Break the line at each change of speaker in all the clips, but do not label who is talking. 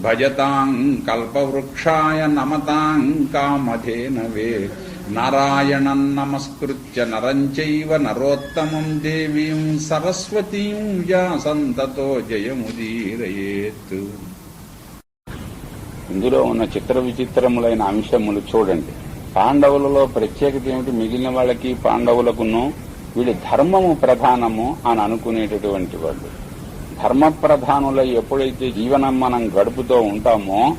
భజతాం కల్పవృక్షాయ నమతాం కామధేనవే నారాయణం నమస్కృత్య నరంచైవ నరోత్తమం దేవీం సరస్వతీం వ్యాసంతతో జయముదీరయేత్. ఇందులో ఉన్న చిత్ర విచిత్రములైన అంశములు చూడండి. పాండవులలో ప్రత్యేకత ఏమిటి? మిగిలిన వాళ్ళకి పాండవులకును వీడి ధర్మము ప్రధానము అని అనుకునేటటువంటి వాళ్ళు. ధర్మ ప్రధానులై ఎప్పుడైతే జీవనం మనం గడుపుతూ ఉంటామో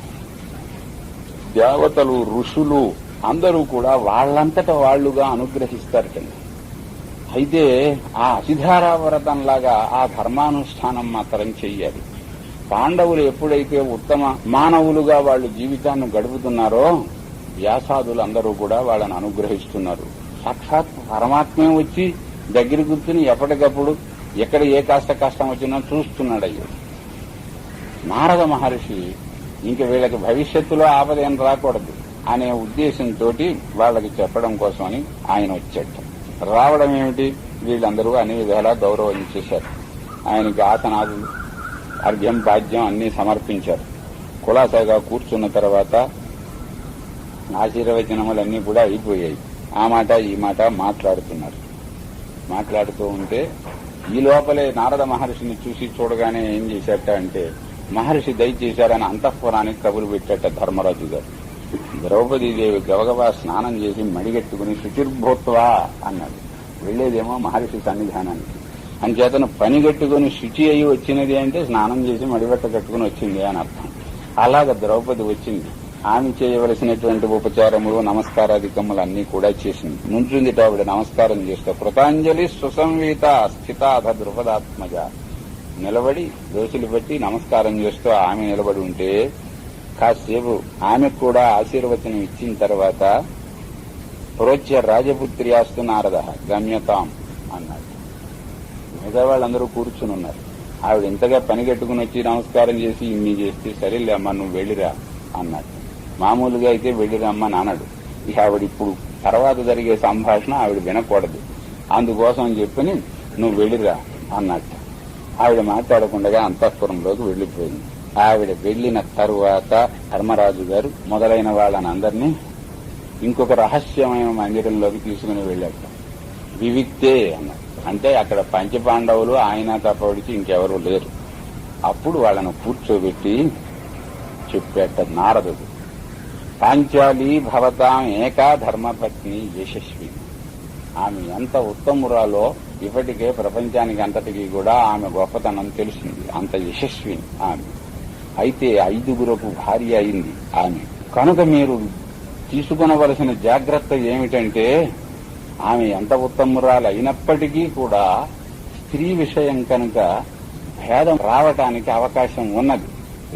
దేవతలు ఋషులు అందరూ కూడా వాళ్ళంతట వాళ్ళుగా అనుగ్రహిస్తారటండి అయితే ఆ అసిధారావ్రతంలాగా ఆ ధర్మానుష్ఠానం మాత్రం చెయ్యాలి పాండవులు ఎప్పుడైతే ఉత్తమ మానవులుగా వాళ్ళు జీవితాన్ని గడుపుతున్నారో వ్యాసాదులు అందరూ కూడా వాళ్ళని అనుగ్రహిస్తున్నారు. సాక్షాత్ పరమాత్మే వచ్చి దగ్గర కూర్చుని ఎప్పటికప్పుడు ఎక్కడ ఏ కాస్త కష్టం వచ్చినా చూస్తున్నాడు అయ్యో. నారద మహర్షి ఇంక వీళ్ళకి భవిష్యత్తులో ఆపద ఏం రాకూడదు అనే ఉద్దేశంతో వాళ్ళకి చెప్పడం కోసమని ఆయన వచ్చాడు. రావడం ఏమిటి? వీళ్ళందరూ అన్ని విధాలా గౌరవం చేశారు. ఆయనకి ఆసనాదులు అర్ఘ్యం బాధ్యం అన్ని సమర్పించారు. కులాసాగా కూర్చున్న తర్వాత ఆశీర్వచనములన్నీ కూడా అయిపోయాయి. ఆ మాట ఈ మాట మాట్లాడుతున్నారు. మాట్లాడుతూ ఉంటే ఈ లోపలే నారద మహర్షిని చూసి చూడగానే ఏం చేశాట అంటే మహర్షి దయచేశారని అంతఃపురానికి కబురు పెట్టాట ధర్మరాజు గారు. ద్రౌపదీదేవి గవగవా స్నానం చేసి మడిగట్టుకుని శుచిర్భూత్వా అన్నాడు. వెళ్ళేదేమో మహర్షి సన్నిధానానికి. అంచేతను పని కట్టుకుని శుచి అయి వచ్చినది అంటే స్నానం చేసి మడిబట్ట కట్టుకుని వచ్చింది అని అర్థం. అలాగ ద్రౌపది వచ్చింది. ఆమె చేయవలసినటువంటి ఉపచారములు నమస్కారాధికములన్నీ కూడా చేసింది. నుంచుంది ఆవిడ నమస్కారం చేస్తూ. కృతాంజలి సుసంవీత స్థితాధ దృపదాత్మజ నిలబడి దోషులు బట్టి నమస్కారం చేస్తూ ఆమె నిలబడి ఉంటే కాసేపు ఆమెకు కూడా ఆశీర్వచనం ఇచ్చిన తర్వాత ప్రోచ్య రాజపుత్రి ఆస్తు నారద గమ్యతాం అన్నాడు. మిగతా వాళ్ళందరూ కూర్చుని ఉన్నారు. ఆవిడ ఇంతగా పని కట్టుకుని వచ్చి నమస్కారం చేసి ఇన్ని చేస్తే సరేలే అమ్మ నువ్వు వెళ్ళిరా అన్నాడు. మామూలుగా అయితే వెళ్ళిరమ్మా అన్నాడు ఇక ఆవిడ ఇప్పుడు తర్వాత జరిగే సంభాషణ ఆవిడ వినకూడదు. అందుకోసం చెప్పని నువ్వు వెళ్ళిరా అన్నట్టు. ఆవిడ మాట్లాడకుండా అంతఃపురంలోకి వెళ్ళిపోయింది ఆవిడ వెళ్ళిన తరువాత ధర్మరాజు గారు మొదలైన వాళ్ళని అందరినీ ఇంకొక రహస్యమైన మందిరంలోకి తీసుకుని వెళ్ళాడు వివిక్తే అన్నారు. అంటే అక్కడ పంచపాండవులు ఆయన తప్పడిచి ఇంకెవరూ లేరు. అప్పుడు వాళ్ళను కూర్చోబెట్టి చెప్పేట నారదుడు. పాంచాలి భవతాం ఏకా ధర్మపత్ని యశస్వి. ఆమె ఎంత ఉత్తమురాలో ఇప్పటికే ప్రపంచానికి అంతటికీ కూడా ఆమె గొప్పతనం తెలిసింది అంత యశస్వి ఆమె. అయితే ఐదుగురకు భార్య అయింది ఆమె. కనుక మీరు తీసుకునవలసిన జాగ్రత్త ఏమిటంటే ఆమె ఎంత ఉత్తమురాలు అయినప్పటికీ కూడా స్త్రీ విషయం కనుక భేదం రావటానికి అవకాశం ఉన్నది.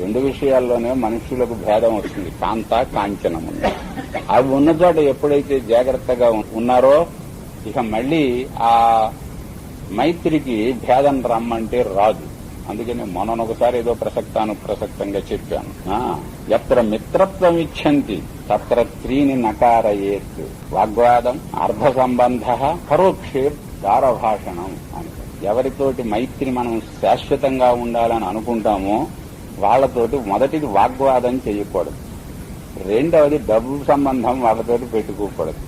రెండు విషయాల్లోనే మనుషులకు భేదం వస్తుంది. కాంత కాంచనము అవి ఉన్న చోట ఎప్పుడైతే జాగ్రత్తగా ఉన్నారో ఇక మళ్ళీ ఆ మైత్రికి భేదం రమ్మంటే రాదు. అందుకని మొన్న ఒకసారి ఏదో ప్రసక్తాను ప్రసక్తంగా చెప్పాను ఎత్ర మిత్రత్వం ఇచ్చంతి తత్ర త్రీని నకారయేత్. వాగ్వాదం అర్ధ సంబంధ పరోక్షే దారభాషణం అని. ఎవరితోటి మైత్రి మనం శాశ్వతంగా ఉండాలని అనుకుంటామో వాళ్ళతోటి మొదటిది వాగ్వాదం చేయకూడదు. రెండవది డబ్బు సంబంధం వాళ్ళతోటి పెట్టుకోకూడదు.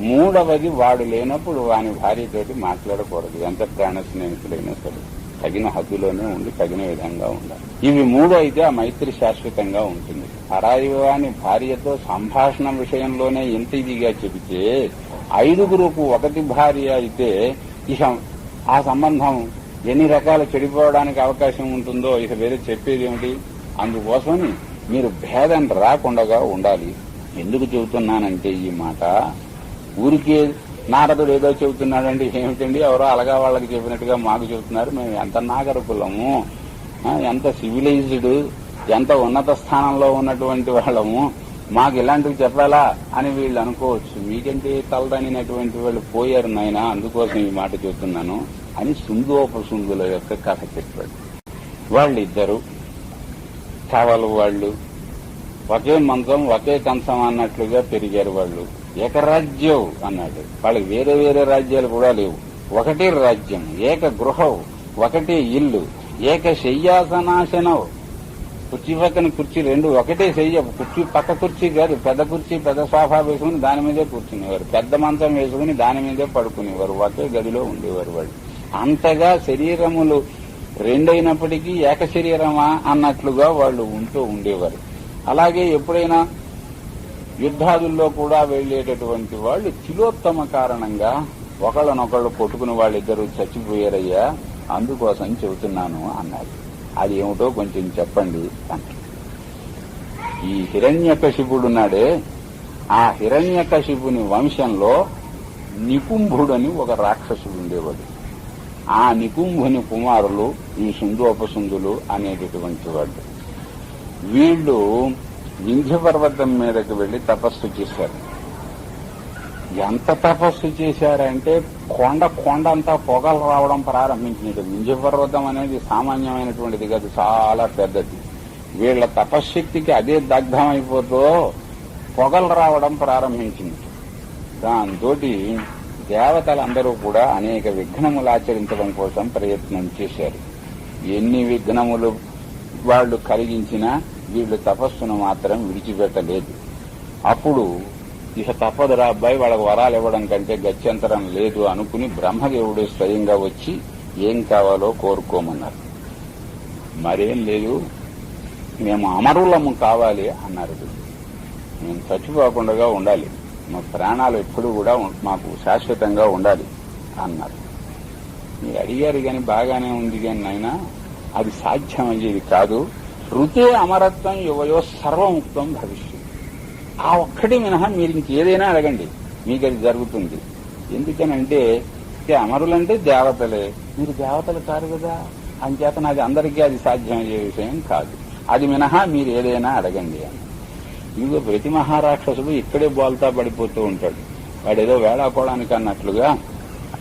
మూడవది వాడు లేనప్పుడు వాని భార్యతోటి మాట్లాడకూడదు. ఎంత ప్రాణ స్నేహితులైనా సరే. తగిన హద్దులోనే ఉండి తగిన విధంగా ఉండాలి. ఇవి మూడు అయితే ఆ మైత్రి శాశ్వతంగా ఉంటుంది. పరాయివాని భార్యతో సంభాషణ విషయంలోనే ఎంత ఇదిగా చెబితే ఐదుగురుకు ఒకటి భార్య అయితే ఇక ఆ సంబంధం ఎన్ని రకాల చెడిపోవడానికి అవకాశం ఉంటుందో ఇక వేరే చెప్పేది ఏమిటి? అందుకోసమని మీరు భేదం రాకుండా ఉండాలి. ఎందుకు చెబుతున్నానంటే ఈ మాట? ఊరికే నారదుడు ఏదో చెబుతున్నాడండి. ఏమిటండి? ఎవరో అలగా వాళ్ళకి చెప్పినట్టుగా మాకు చెబుతున్నారు. మేము ఎంత నాగరికులము? ఎంత సివిలైజ్డ్ ఎంత ఉన్నత స్థానంలో ఉన్నటువంటి వాళ్ళము? మాకు ఇలాంటివి చెప్పాలా అని వీళ్ళు అనుకోవచ్చు. మీకంటే తలదనినటువంటి వాళ్ళు పోయారు నాయన. అందుకోసం ఈ మాట చెబుతున్నాను. అని శృంగోపశృంగుల యొక్క కథ చెప్పాడు. వాళ్ళిద్దరు చవలు వాళ్ళు ఒకే మంచం ఒకే కంచం అన్నట్లుగా పెరిగారు వాళ్ళు. ఏకరాజ్యం అన్నాడు. వాళ్ళకి వేరే వేరే రాజ్యాలు కూడా లేవు. ఒకటే రాజ్యం ఏక గృహం ఒకటే ఇల్లు ఏక శయ్యాసనాశనం. కుర్చీ పక్కన కుర్చీ రెండు ఒకటే శయ్య కుర్చీ పక్క కుర్చీ కాదు పెద్ద కుర్చీ పెద్ద సోఫా వేసుకుని దాని మీదే కూర్చునేవారు. పెద్ద మంచం వేసుకుని దాని మీదే పడుకునేవారు. ఒకే గదిలో ఉండేవారు వాళ్ళు. అంతగా శరీరములు రెండైనప్పటికీ ఏక శరీరమా అన్నట్లుగా వాళ్ళు ఉంటూ ఉండేవారు. అలాగే ఎప్పుడైనా యుద్ధాదుల్లో కూడా వెళ్ళేటటువంటి వాళ్ళు తిలోత్తమ కారణంగా ఒకళ్ళనొకళ్ళు కొట్టుకుని వాళ్ళిద్దరూ చచ్చిపోయారయ్యా అందుకోసం చెబుతున్నాను అన్నారు. అది ఏమిటో కొంచెం చెప్పండి అంట ఈ హిరణ్యకశిపుడున్నాడే ఆ హిరణ్యకశిపుని వంశంలో నికుంభుడని ఒక రాక్షసుడు ఉండేవాడు. ఆ నికుంభుని కుమారులు ఈ సుందోపసుందులు అనేటటువంటి వాళ్ళు. వీళ్ళు వింధ్య పర్వతం మీదకి వెళ్ళి తపస్సు చేశారు. ఎంత తపస్సు చేశారంటే కొండ కొండ అంతా పొగలు రావడం ప్రారంభించినట్టు. వింధ్య పర్వతం అనేది సామాన్యమైనటువంటిది కాదు చాలా పెద్దది. వీళ్ళ తపశ్శక్తికి అదే దగ్ధం పొగలు రావడం ప్రారంభించింది. దాంతో దేవతలందరూ కూడా అనేక విఘ్నములు ఆచరించడం కోసం ప్రయత్నం చేశారు. ఎన్ని విఘ్నములు వాళ్ళు కలిగించినా వీళ్ళు తపస్సును మాత్రం విడిచిపెట్టలేదు. అప్పుడు ఇక తప్పదురా అబ్బాయి వాళ్ళకు వరాలు ఇవ్వడం కంటే గత్యంతరం లేదు అనుకుని బ్రహ్మదేవుడు స్వయంగా వచ్చి ఏం కావాలో కోరుకోమన్నారు. మరేం లేదు మేము అమరులము కావాలి అన్నారు. మేము చచ్చిపోకుండా ఉండాలి. మా ప్రాణాలు ఎప్పుడు కూడా మాకు శాశ్వతంగా ఉండాలి అన్నారు. మీరు అడిగారు కానీ బాగానే ఉంది కానీ నాయన అది సాధ్యమయ్యేది కాదు. ఋతే అమరత్వం యువయో సర్వముక్తం భవిష్యత్. ఆ ఒక్కటి మినహా మీరు ఇంకేదైనా అడగండి మీకు అది జరుగుతుంది. ఎందుకనంటే అమరులంటే దేవతలే. మీరు దేవతలు కాదు కదా. అంచేత నాది అందరికీ అది సాధ్యమయ్యే విషయం కాదు. అది మినహా మీరు ఏదైనా అడగండి అని. ఇదిగో ప్రతి మహారాక్షసుడు ఇక్కడే బోల్తా పడిపోతూ ఉంటాడు. వాడేదో వేళాకోవడానికి అన్నట్లుగా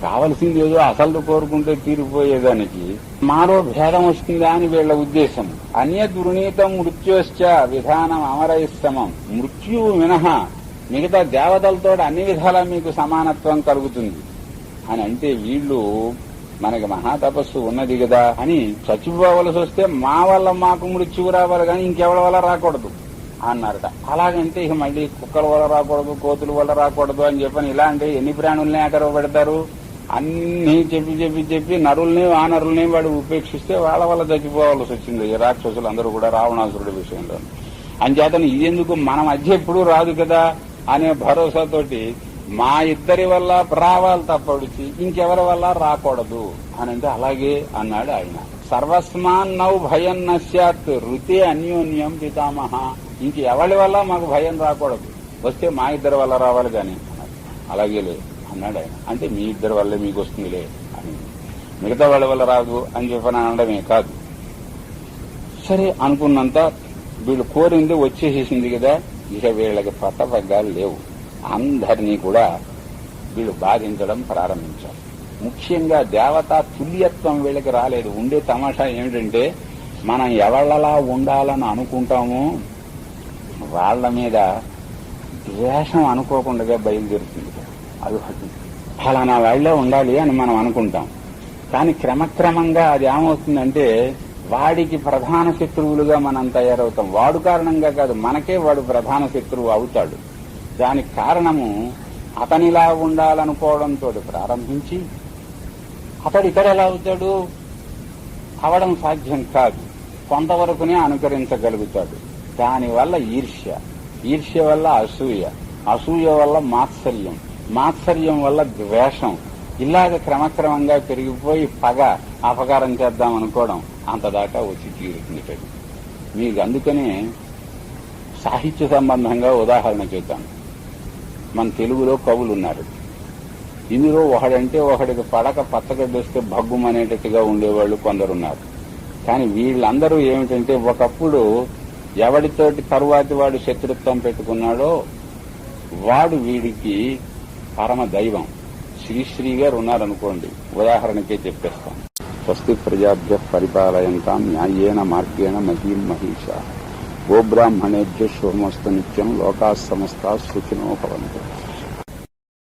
కావలసింది ఏదో అసలు కోరుకుంటే తీరిపోయేదానికి. మాలో భేదం వస్తుందా అని వీళ్ళ ఉద్దేశం. అన్య దుర్నీతం మృత్యోశ్చ విధానం అమరయిస్తమం మృత్యువు మినహా. మిగతా దేవతలతో అన్ని విధాలా మీకు సమానత్వం కలుగుతుంది. అని అంటే వీళ్ళు మనకి మహాతపస్సు ఉన్నది కదా అని చచ్చిపోవలసి వస్తే మా వల్ల మాకు మృత్యువు రావాలి కానీ ఇంకెవరి వల్ల రాకూడదు. అన్నారట. అలాగంటే ఇక మళ్ళీ కుక్కల వల్ల రాకూడదు కోతుల వల్ల రాకూడదు అని చెప్పని ఇలాంటి ఎన్ని ప్రాణుల్ని అక్కడ పెడతారు? అన్ని చెప్పి చెప్పి చెప్పి నరుల్ని వానరుల్ని వాడు ఉపేక్షిస్తే వాళ్ళ వల్ల చచ్చిపోవాల్సి వచ్చింది. ఈ రాక్షసులు అందరూ కూడా రావణాసురుడి విషయంలో. అంచేతను ఇదెందుకు మన మధ్య ఎప్పుడూ రాదు కదా అనే భరోసాతోటి మా ఇద్దరి వల్ల రావాలి తప్పడిచి ఇంకెవరి వల్ల రాకూడదు అని అంటే అలాగే అన్నాడు ఆయన. సర్వస్మాన్ నౌ భయం నశ్యాత్ రుతే అన్యోన్యం పితామహ. ఇంక ఎవరి వల్ల మాకు భయం రాకూడదు. వస్తే మా ఇద్దరి వల్ల రావాలి కానీ. అలాగే లేదు. అన్నాడు ఆయన. అంటే మీ ఇద్దరి వల్లే మీకు వస్తుందిలే అని. మిగతా వాళ్ళ వల్ల రాదు అని చెప్పని అనడమే కాదు. సరే అనుకున్నంత వీళ్ళు కోరింది వచ్చేసేసింది కదా. ఇక వీళ్ళకి పట్టపగ్గాలు లేవు. అందరినీ కూడా వీళ్ళు బాధించడం ప్రారంభించారు. ముఖ్యంగా దేవతా తుల్యత్వం వీళ్ళకి రాలేదు. ఉండే తమాషా ఏమిటంటే మనం ఎవళ్ళలా ఉండాలని అనుకుంటామో వాళ్ళ మీద ద్వేషం అనుకోకుండా బయలుదేరుతుంది. అది ఒకటి. ఫలానా వాళ్ళే ఉండాలి అని మనం అనుకుంటాం. కానీ క్రమక్రమంగా అది ఏమవుతుందంటే వాడికి ప్రధాన శత్రువులుగా మనం తయారవుతాం. వాడు కారణంగా కాదు మనకే వాడు ప్రధాన శత్రువు అవుతాడు. దానికి కారణము అతనిలా ఉండాలనుకోవడంతో ప్రారంభించి అతడు ఇక్కడ ఎలా అవుతాడు? అవడం సాధ్యం కాదు. కొంతవరకునే అనుకరించగలుగుతాడు. దానివల్ల ఈర్ష్య. ఈర్ష్య వల్ల అసూయ. అసూయ వల్ల మాత్సర్యం. మాత్సర్యం వల్ల ద్వేషం. ఇలాగ క్రమక్రమంగా పెరిగిపోయి పగ అపకారం చేద్దాం అనుకోవడం అంతదాకా వచ్చి తీరుతుంది మీకు అందుకనే సాహిత్య సంబంధంగా ఉదాహరణ చూద్దాం. మన తెలుగులో కవులు ఉన్నారు. ఇందులో ఒకడంటే ఒకడికి పడక పచ్చగడ్డొస్తే భగ్గుమనేటట్టుగా ఉండేవాళ్ళు కొందరున్నారు. కానీ వీళ్ళందరూ ఏమిటంటే ఒకప్పుడు ఎవడితోటి తరువాతి వాడు శత్రుత్వం పెట్టుకున్నాడో వాడు వీడికి పరమ దైవం. శ్రీశ్రీ గారు ఉన్నారనుకోండి. ఉదాహరణకే చెప్పేస్తాం. స్వస్తి ప్రజాభ్య పరిపాలయంతాం న్యాయేన మార్గేణ మహీం మహిష. గోబ్రాహ్మణేభ్య శుభమస్తు నిత్యం లోకా సమస్త సుఖినో భవంతు.